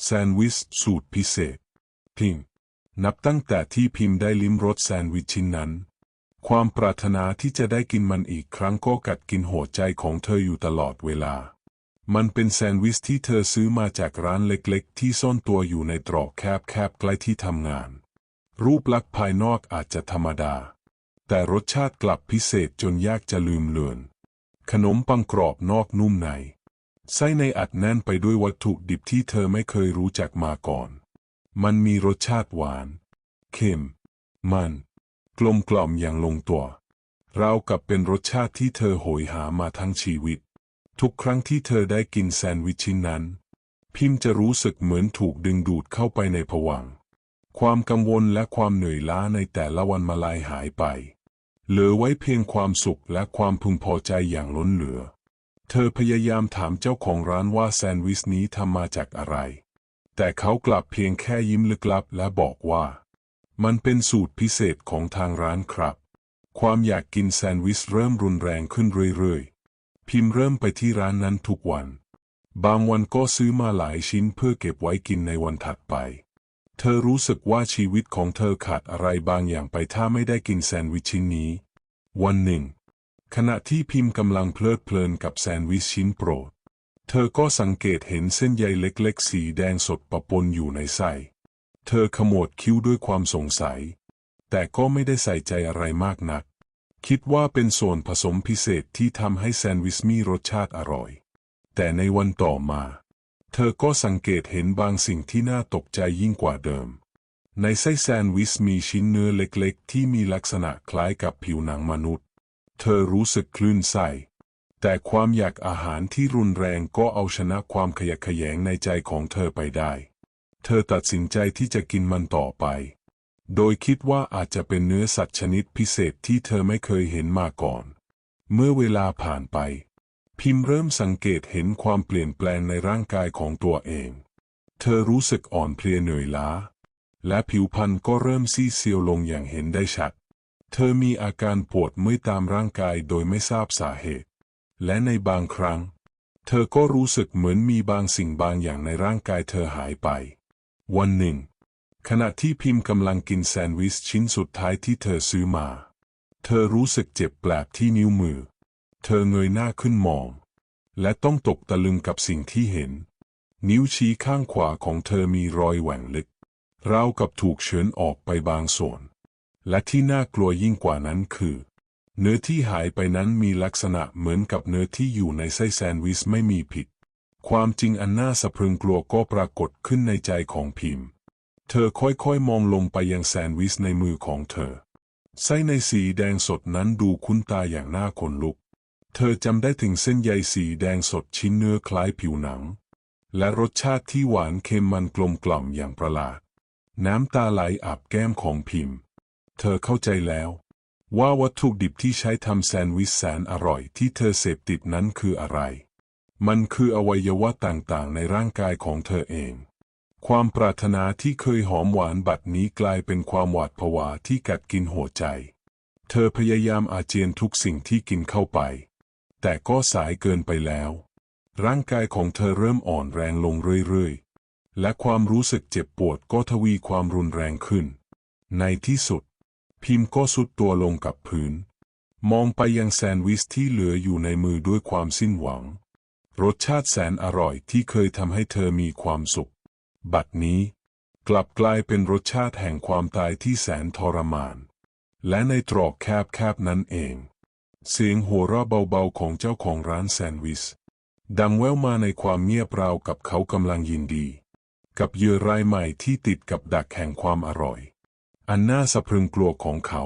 แซนด์วิชสูตรพิเศษ พิมพ์นับตั้งแต่ที่พิมพ์ได้ลิ้มรสแซนด์วิชชิ้นนั้น ความปรารถนาที่จะได้กินมันอีกครั้งก็กัดกินหัวใจของเธออยู่ตลอดเวลา มันเป็นแซนด์วิชที่เธอซื้อมาจากร้านเล็กๆ ที่ซ่อนตัวอยู่ในตรอกแคบๆใกล้ที่ทำงาน รูปลักษณ์ภายนอกอาจจะธรรมดา แต่รสชาติกลับพิเศษจนยากจะลืมเลือน ขนมปังกรอบนอกนุ่มใน ไส้ในอัดแน่นไปด้วยวัตถุดิบที่เธอไม่เคยรู้จักมาก่อน มันมีรสชาติหวาน เค็ม มัน กลมกล่อมอย่างลงตัว ราวกับเป็นรสชาติที่เธอโหยหามาทั้งชีวิต ทุกครั้งที่เธอได้กินแซนด์วิชชิ้นนั้น พิมพ์จะรู้สึกเหมือนถูกดึงดูดเข้าไปในผวังค์ความกังวลและความเหนื่อยล้าในแต่ละวันมาลายหายไป เหลือไว้เพียงความสุขและความพึงพอใจอย่างล้นเหลือ เธอพยายามถามเจ้าของร้านว่าแซนด์วิชนี้ทำมาจากอะไร แต่เขากลับเพียงแค่ยิ้มลึกลับและบอกว่า มันเป็นสูตรพิเศษของทางร้านครับ ความอยากกินแซนด์วิชเริ่มรุนแรงขึ้นเรื่อยๆ พิมพ์เริ่มไปที่ร้านนั้นทุกวัน บางวันก็ซื้อมาหลายชิ้นเพื่อเก็บไว้กินในวันถัดไป เธอรู้สึกว่าชีวิตของเธอขาดอะไรบางอย่างไปถ้าไม่ได้กินแซนด์วิชชิ้นนี้ วันหนึ่ง ขณะที่พิมพ์กำลังเพลิดเพลินกับแซนด์วิชชิ้นโปรด เธอก็สังเกตเห็นเส้นใยเล็กๆ สีแดงสดปะปนอยู่ในไส้ เธอขมวดคิ้วด้วยความสงสัย แต่ก็ไม่ได้ใส่ใจอะไรมากนัก คิดว่าเป็นส่วนผสมพิเศษที่ทำให้แซนด์วิชมีรสชาติอร่อย แต่ในวันต่อมา เธอก็สังเกตเห็นบางสิ่งที่น่าตกใจยิ่งกว่าเดิม ในไส้แซนด์วิชมีชิ้นเนื้อเล็กๆ ที่มีลักษณะคล้ายกับผิวหนังมนุษย์ เธอรู้สึกคลื่นไส้แต่ความอยากอาหารที่รุนแรงก็เอาชนะความขยะแขยงในใจของเธอไปได้ เธอตัดสินใจที่จะกินมันต่อไป โดยคิดว่าอาจจะเป็นเนื้อสัตว์ชนิดพิเศษที่เธอไม่เคยเห็นมาก่อน เมื่อเวลาผ่านไป พิมพ์เริ่มสังเกตเห็นความเปลี่ยนแปลงในร่างกายของตัวเอง เธอรู้สึกอ่อนเพลียเหนื่อยล้า และผิวพรรณก็เริ่มซีดเซียวลงอย่างเห็นได้ชัด เธอมีอาการปวดเมื่อยตามร่างกายโดยไม่ทราบสาเหตุ และในบางครั้ง เธอก็รู้สึกเหมือนมีบางสิ่งบางอย่างในร่างกายเธอหายไป วันหนึ่ง ขณะที่พิมพ์กำลังกินแซนด์วิชชิ้นสุดท้ายที่เธอซื้อมา เธอรู้สึกเจ็บแปลบที่นิ้วมือ เธอเงยหน้าขึ้นมอง และต้องตกตะลึงกับสิ่งที่เห็น นิ้วชี้ข้างขวาของเธอมีรอยแหว่งลึกราวกับถูกเฉือนออกไปบางส่วน และที่น่ากลัวยิ่งกว่านั้นคือ เนื้อที่หายไปนั้นมีลักษณะเหมือนกับเนื้อที่อยู่ในไส้แซนด์วิชไม่มีผิด ความจริงอันน่าสะพรึงกลัวก็ปรากฏขึ้นในใจของพิมพ์ เธอค่อยๆมองลงไปยังแซนด์วิชในมือของเธอ ไส้ในสีแดงสดนั้นดูคุ้นตาอย่างน่าขนลุก เธอจำได้ถึงเส้นใยสีแดงสดชิ้นเนื้อคล้ายผิวหนัง และรสชาติที่หวานเค็มมันกลมกล่อมอย่างประหลาด น้ำตาไหลอาบแก้มของพิมพ์ เธอเข้าใจแล้ว ว่าวัตถุดิบที่ใช้ทำแซนด์วิชแสนอร่อยที่เธอเสพติดนั้นคืออะไร มันคืออวัยวะต่างๆ ในร่างกายของเธอเอง ความปรารถนาที่เคยหอมหวานบัดนี้กลายเป็นความหวาดผวาที่กัดกินหัวใจ เธอพยายามอาเจียนทุกสิ่งที่กินเข้าไป แต่ก็สายเกินไปแล้ว ร่างกายของเธอเริ่มอ่อนแรงลงเรื่อยๆ และความรู้สึกเจ็บปวดก็ทวีความรุนแรงขึ้น ในที่สุด พิมพ์ก็สุดตัวลงกับพื้น มองไปยังแซนด์วิชที่เหลืออยู่ในมือด้วยความสิ้นหวัง รสชาติแสนอร่อยที่เคยทำให้เธอมีความสุข บัดนี้ กลับกลายเป็นรสชาติแห่งความตายที่แสนทรมาน และในตรอกแคบๆนั้นเอง เสียงหัวเราะเบาๆของเจ้าของร้านแซนด์วิชดังแว่วมาในความเงียบราวกับเขากำลังยินดี กับเยื่อรายใหม่ที่ติดกับดักแห่งความอร่อย อันน่าสะพรึงกลัวของเขา